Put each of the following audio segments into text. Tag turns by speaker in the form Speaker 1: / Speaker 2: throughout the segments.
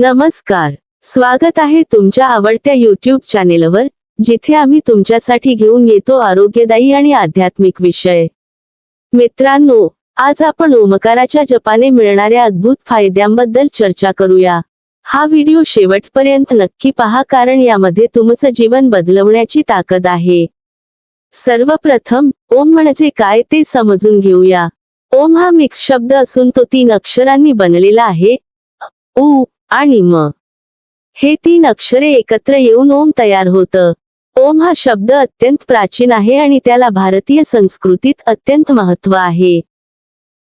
Speaker 1: नमस्कार. स्वागत आहे तुमच्या आवडत्या युट्यूब चॅनेलवर जिथे आम्ही तुमच्यासाठी घेऊन येतो आरोग्यदायी आणि आध्यात्मिक विषय. मित्रांनो आज आपण ओमकाराच्या जपाने मिळणाऱ्या अद्भुत फायद्यांबद्दल चर्चा करूया. हा व्हिडिओ शेवटपर्यंत नक्की पहा कारण यामध्ये तुमचं जीवन बदलवण्याची ताकद आहे. सर्वप्रथम ओम म्हणजे काय ते समजून घेऊया. ओम हा मिक्स शब्द असून तो तीन अक्षरांनी बनलेला आहे. उ आणि म. हे तीन अक्षरे एकत्र येऊन ओम तयार होतं. ओम हा शब्द अत्यंत प्राचीन आहे आणि त्याला भारतीय संस्कृतीत अत्यंत महत्त्व आहे.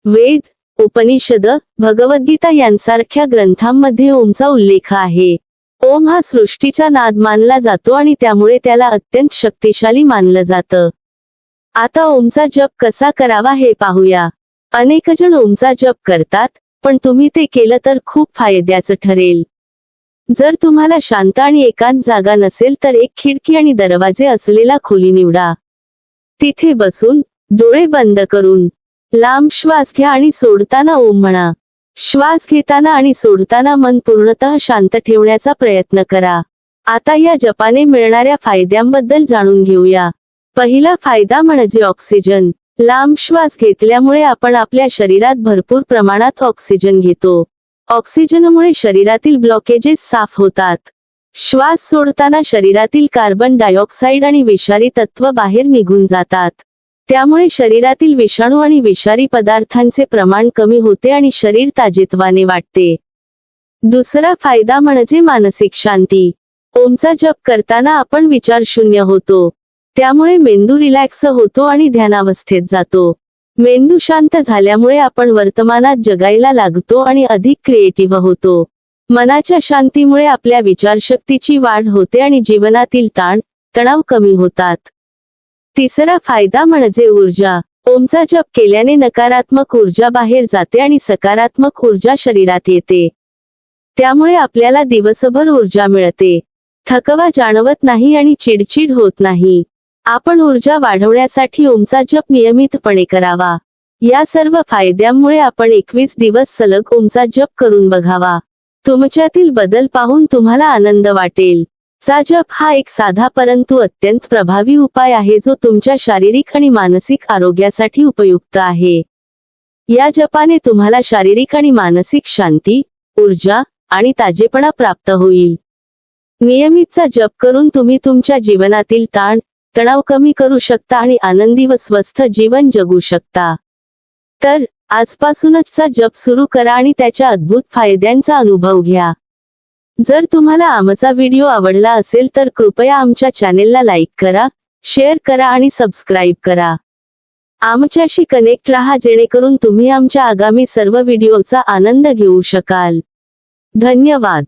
Speaker 1: वेद उपनिषद भगवद्गीता यांसारख्या ग्रंथांमध्ये ओमचा उल्लेख आहे. ओम हा सृष्टीचा नाद मानला जातो आणि त्यामुळे त्याला अत्यंत शक्तिशाली मानलं जातं. आता ओमचा जप कसा करावा हे पाहूया. अनेक जण ओमचा जप करतात पण तुम्ही ते केलं तर खूप फायद्याचं ठरेल. जर तुम्हाला शांत आणि एकांत जागा नसेल तर एक खिडकी आणि दरवाजे असलेला खोली निवडा. तिथे बसून डोळे बंद करून लांब श्वास घ्या आणि सोडताना ओम म्हणा. श्वास घेताना आणि सोडताना मन पूर्णतः शांत ठेवण्याचा प्रयत्न करा. आता या जपाने मिळणाऱ्या फायद्यांबद्दल जाणून घेऊया. पहिला फायदा म्हणजे ऑक्सिजन. लांब श्वास घेतल्यामुळे आपण आपल्या शरीरात भरपूर प्रमाणात ऑक्सिजन घेतो. ऑक्सिजनमुळे शरीरातील ब्लॉकेजेस साफ होतात. श्वास सोडताना शरीरातील कार्बन डायऑक्साईड आणि विषारी तत्व बाहेर निघून जातात. त्यामुळे शरीरातील विषाणू आणि विषारी पदार्थांचे प्रमाण कमी होते आणि शरीर ताजेतवाने वाटते दुसरा फायदा म्हणजे मानसिक शांती. ओमचा जप करताना आपण विचारशून्य होतो. त्यामुळे मेंदू रिलॅक्स होतो आणि ध्यानावस्थेत जातो. मेंदू शांत झाल्यामुळे आपण वर्तमानात जगायला लागतो आणि अधिक क्रिएटिव्ह होतो. मनाच्या शांतीमुळे आपल्या विचारशक्तीची वाढ होते आणि जीवनातील ताण तणाव कमी होतात. तिसरा फायदा म्हणजे ऊर्जा. ओमचा जप केल्याने नकारात्मक ऊर्जा बाहेर जाते आणि सकारात्मक ऊर्जा शरीरात येते. त्यामुळे आपल्याला दिवसभर ऊर्जा मिळते. थकवा जाणवत नाही आणि चिडचिड होत नाही. आपण ऊर्जा वाढवण्यासाठी ओमचा जप नियमितपणे करावा. या सर्व फायद्यांमुळे आपण एकवीस दिवस सलग ओमचा जप करून बघावा. तुमच्यातील बदल पाहून तुम्हाला आनंद वाटेल. चा जप हा एक साधा परंतु अत्यंत प्रभावी उपाय आहे जो तुमच्या शारीरिक आणि मानसिक आरोग्यासाठी उपयुक्त आहे. या जपाने तुम्हाला शारीरिक आणि मानसिक शांती ऊर्जा आणि ताजेपणा प्राप्त होईल. नियमितचा जप करून तुम्ही तुमच्या जीवनातील ताण तणाव कमी करू शकता आणि आनंदी व स्वस्थ जीवन जगू शकता. तर आजपासूनचचा जप सुरू करा आणि त्याच्या अद्भुत फायद्यांचा अनुभव घ्या. जर तुम्हाला आमचा व्हिडिओ आवडला असेल तर कृपया आमच्या चॅनेलला लाईक करा शेअर करा आणि सबस्क्राईब करा. आमच्याशी कनेक्ट रहा जेणेकरून तुम्ही आमच्या आगामी सर्व व्हिडिओचा आनंद घेऊ शकाल. धन्यवाद.